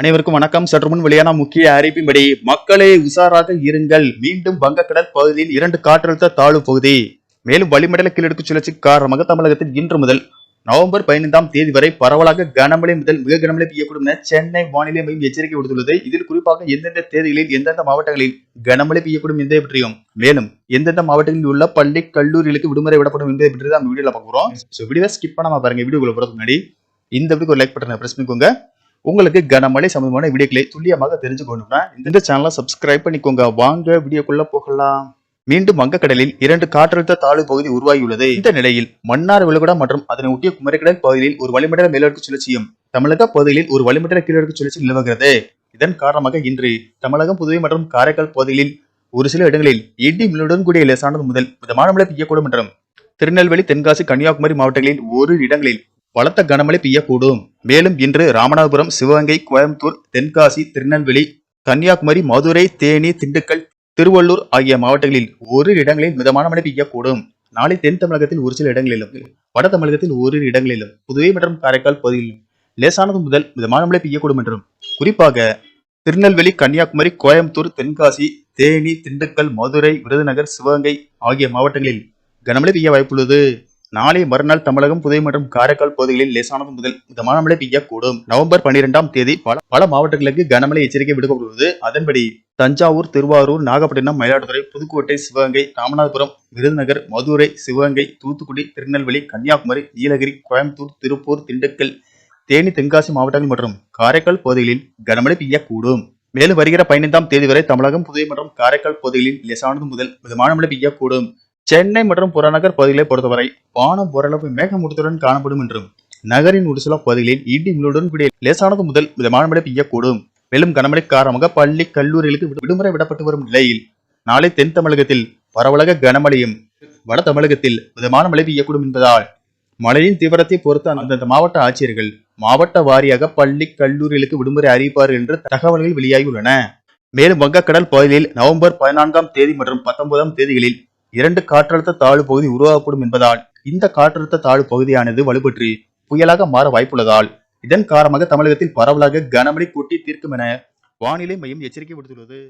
அனைவருக்கும் வணக்கம். சற்று முன் வெளியான முக்கிய அறிவிப்பின்படி மக்களே உஷாராக இருங்கள். மீண்டும் வங்கக்கடல் பகுதியில் இரண்டு காற்றழுத்த தாழ்வு பகுதி மேலும் வளிமண்டல கிழக்கு சுழற்சி காரணமாக தமிழகத்தில் இன்று முதல் நவம்பர் பதினைந்தாம் தேதி வரை பரவலாக கனமழை முதல் மிக கனமழை பெய்யக்கூடும் என சென்னை வானிலை மையம் எச்சரிக்கை விடுத்துள்ளது. இதில் குறிப்பாக எந்தெந்த தேதிகளில் எந்தெந்த மாவட்டங்களில் கனமழை பெய்யக்கூடும் என்பதை பற்றியும் மேலும் எந்தெந்த மாவட்டங்களில் உள்ள பள்ளி கல்லூரிகளுக்கு விடுமுறை விடப்படும் என்பதை பற்றி தான் வீடியோல பார்க்க போறோம். வீடியோ ஸ்கிப் பண்ணாம பாருங்க. வீடியோக்குள்ள போறதுக்கு முன்னாடி இந்த வீடியோக்கு ஒரு லைக் பட்டனை பிரஸ் பண்ணிக்கோங்க. உங்களுக்கு கனமழை சம்பந்தமான வீடியோக்களை துல்லியமாக தெரிஞ்சுக்கணும்னா இந்த சேனலை சப்ஸ்கிரைப் பண்ணிக்கோங்க. வாங்க வீடியோக்குள்ள போகலாம். மீண்டும் வங்கக்கடலில் இரண்டு காற்றழுத்த தாழ்வு பகுதி உருவாகியுள்ளது. இந்த நிலையில் மன்னார் விழுகுடா மற்றும் அதனை ஒட்டிய குமரிக்கடல் பகுதியில் ஒரு வளிமண்டல மேலடுக்கு சுழற்சியும் தமிழக பகுதிகளில் ஒரு வளிமண்டல கீழடுக்கு சுழற்சி நிலவுகிறது. இதன் காரணமாக இன்று தமிழகம் புதுவை மற்றும் காரைக்கால் பகுதிகளில் ஒரு சில இடங்களில் இடி மின்னுடன் கூடிய லேசானது முதல் மிதமான மழை பெய்யக்கூடும் என்றும் திருநெல்வேலி தென்காசி கன்னியாகுமரி மாவட்டங்களில் ஒரு இடங்களில் பலத்த கனமழை பெய்யக்கூடும். மேலும் இன்று ராமநாதபுரம் சிவகங்கை கோயம்புத்தூர் தென்காசி திருநெல்வேலி கன்னியாகுமரி மதுரை தேனி திண்டுக்கல் திருவள்ளூர் ஆகிய மாவட்டங்களில் ஒரு இடங்களில் மிதமான மழை பெய்யக்கூடும். நாளை தென் தமிழகத்தில் ஒரு சில இடங்களிலும் வட தமிழகத்தில் ஓரிரு இடங்களிலும் புதுவை மற்றும் காரைக்கால் பகுதியிலும் லேசானது முதல் மிதமான மழை பெய்யக்கூடும் என்றும் குறிப்பாக திருநெல்வேலி கன்னியாகுமரி கோயம்புத்தூர் தென்காசி தேனி திண்டுக்கல் மதுரை விருதுநகர் சிவகங்கை ஆகிய மாவட்டங்களில் கனமழை பெய்ய வாய்ப்புள்ளது. நாளை மறுநாள் தமிழகம் புதுவை மற்றும் காரைக்கால் பகுதிகளில் லேசானது முதல் மிதமான மழை பெய்யக்கூடும். நவம்பர் பன்னிரெண்டாம் தேதி பல பல மாவட்டங்களுக்கு கனமழை எச்சரிக்கை விடுக்கப்படுவது அதன்படி தஞ்சாவூர் திருவாரூர் நாகப்பட்டினம் மயிலாடுதுறை புதுக்கோட்டை சிவகங்கை ராமநாதபுரம் விருதுநகர் மதுரை சிவகங்கை தூத்துக்குடி திருநெல்வேலி கன்னியாகுமரி நீலகிரி கோயம்புத்தூர் திருப்பூர் திண்டுக்கல் தேனி தென்காசி மாவட்டங்கள் மற்றும் காரைக்கால் பகுதிகளில் கனமழை பெய்யக்கூடும். மேலும் வருகிற பதினைந்தாம் தேதி வரை தமிழகம் புதுவை மற்றும் காரைக்கால் பகுதிகளில் லேசானது முதல் மிதமான மழை பெய்யக்கூடும். சென்னை மற்றும் புறநகர் பகுதிகளை பொறுத்தவரை வானம் ஓரளவு மேகமூட்டத்துடன் காணப்படும் என்றும் நகரின் ஒரு சில பகுதிகளில் இடி மின்னுடன் கூடிய லேசானது முதல் மிதமான மழை பெய்யக்கூடும். மேலும் கனமழை காரணமாக பள்ளி கல்லூரிகளுக்கு விடுமுறை விடப்பட்டு வரும் நிலையில் நாளை தென் தமிழகத்தில் பரவலாக கனமழையும் வட தமிழகத்தில் மிதமான மழை பெய்யக்கூடும் என்பதால் மழையின் தீவிரத்தை பொறுத்து அந்தந்த மாவட்ட ஆட்சியர்கள் மாவட்ட வாரியாக பள்ளி கல்லூரிகளுக்கு விடுமுறை அறிவிப்பார்கள் என்று தகவல்கள் வெளியாகியுள்ளன. மேலும் வங்கக்கடல் பகுதியில் நவம்பர் பதினான்காம் தேதி மற்றும் பத்தொன்பதாம் தேதிகளில் இரண்டு காற்றழுத்த தாழ்வு பகுதி உருவாகக்கூடும் என்பதால் இந்த காற்றழுத்த தாழ்வு பகுதியானது வலுப்பற்றி புயலாக மாற வாய்ப்புள்ளதால் இதன் காரணமாக தமிழகத்தில் பரவலாக கனமழை கொட்டி தீர்க்கும் என வானிலை மையம் எச்சரிக்கை விடுத்துள்ளது.